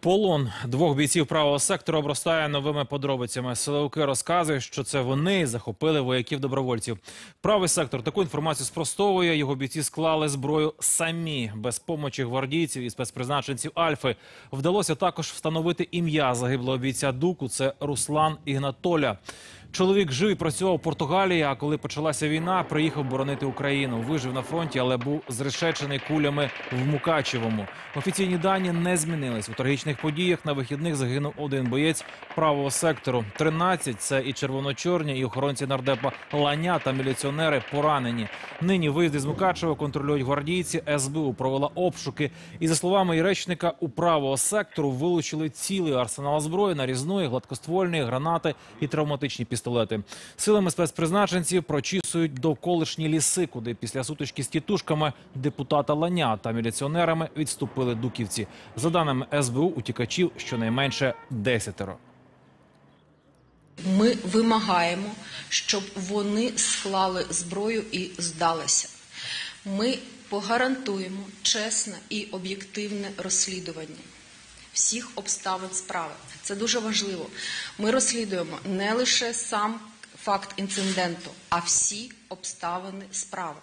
Полон двох бійців правого сектору обростає новими подробицями. Силовики розказують, що це вони захопили вояків добровольців. Правий сектор таку інформацію спростовує. Його бійці склали зброю самі без помочі гвардійців і спецпризначенців Альфи. Вдалося також встановити ім'я загиблого бійця Дуку. Це Руслан Ігнатоля. Чоловік жив і працював у Португалії. А коли почалася війна, приїхав боронити Україну. Вижив на фронті, але був зрешечений кулями в Мукачевому. Офіційні дані не змінились. У трагічних подіях на вихідних загинув один боєць правого сектору. 13 – це і червоно-чорні, і охоронці нардепа Ланя та міліціонери поранені. Нині виїзди з Мукачева контролюють гвардійці. СБУ провела обшуки. І за словами і речника, у правого сектору вилучили цілий арсенал зброї нарізної, гладкоствольної, гранати і травматичні пістолети. Силами спецпризначенців прочісують довколишні ліси, куди після сутички з тітушками депутата Ланя та міліціонерами відступили дуківці. За даними СБУ, утікачів щонайменше десятеро. Ми вимагаємо, щоб вони склали зброю і здалися. Ми погарантуємо чесне і об'єктивне розслідування всіх обставин справи. Це дуже важливо. Ми розслідуємо не лише сам факт інциденту, а всі обставини справи.